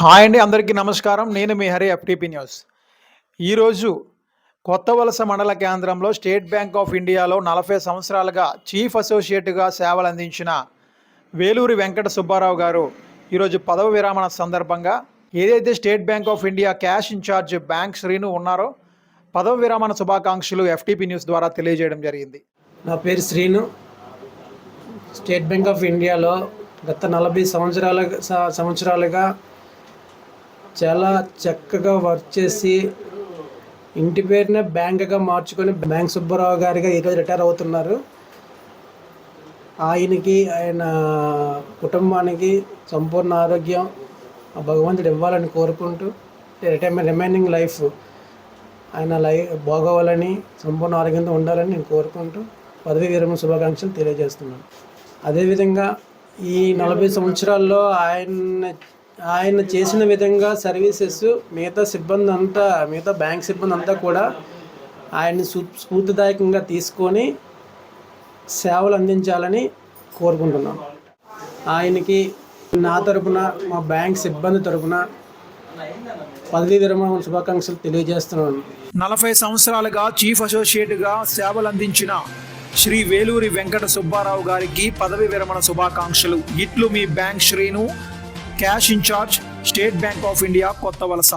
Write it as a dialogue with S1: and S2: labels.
S1: Hi అండి అందరికీ నమస్కారం. నేను మీ హరి ఎఫ్టీపీ న్యూస్. ఈరోజు కొత్త వలస మండల కేంద్రంలో స్టేట్ బ్యాంక్ ఆఫ్ ఇండియాలో నలభై సంవత్సరాలుగా చీఫ్ అసోసియేట్గా సేవలు అందించిన వేలూరి వెంకట సుబ్బారావు గారు ఈరోజు పదవి విరామణ సందర్భంగా ఏదైతే State Bank of India cash in charge bank Srinu ఉన్నారో పదవి విరామణ శుభాకాంక్షలు ఎఫ్టీపీ న్యూస్ ద్వారా తెలియజేయడం జరిగింది.
S2: నా పేరు శ్రీను. స్టేట్ బ్యాంక్ ఆఫ్ ఇండియాలో గత నలభై సంవత్సరాల సంవత్సరాలుగా చాలా చక్కగా వర్క్ చేసి ఇంటి పేరునే బ్యాంక్గా మార్చుకొని బ్యాంక్ సుబ్బారావు గారిగా ఈరోజు రిటైర్ అవుతున్నారు. ఆయనకి ఆయన కుటుంబానికి సంపూర్ణ ఆరోగ్యం భగవంతుడు ఇవ్వాలని కోరుకుంటూ రిటైర్మెంట్ రిమైనింగ్ లైఫ్ ఆయన లైఫ్ బాగోవాలని సంపూర్ణ ఆరోగ్యంతో ఉండాలని నేను కోరుకుంటూ పదవి విరమణ శుభాకాంక్షలు తెలియజేస్తున్నాను. అదేవిధంగా ఈ నలభై సంవత్సరాల్లో ఆయన ఆయన చేసిన విధంగా సర్వీసెస్ మిగతా సిబ్బంది అంతా మిగతా బ్యాంక్ సిబ్బంది అంతా కూడా ఆయన్ని స్ఫూర్తిదాయకంగా తీసుకొని సేవలు అందించాలని కోరుకుంటున్నాను ఆయనకి నా తరపున మా బ్యాంక్ సిబ్బంది తరపున పదవీ విరమణ శుభాకాంక్షలు తెలియజేస్తున్నాను.
S1: నలభై సంవత్సరాలుగా చీఫ్ అసోసియేట్గా సేవలు అందించిన శ్రీ వేలూరి వెంకట సుబ్బారావు గారికి పదవి విరమణ శుభాకాంక్షలు. ఇట్లు మీ bank Srinu cash in charge state bank of India Kotha Valasa.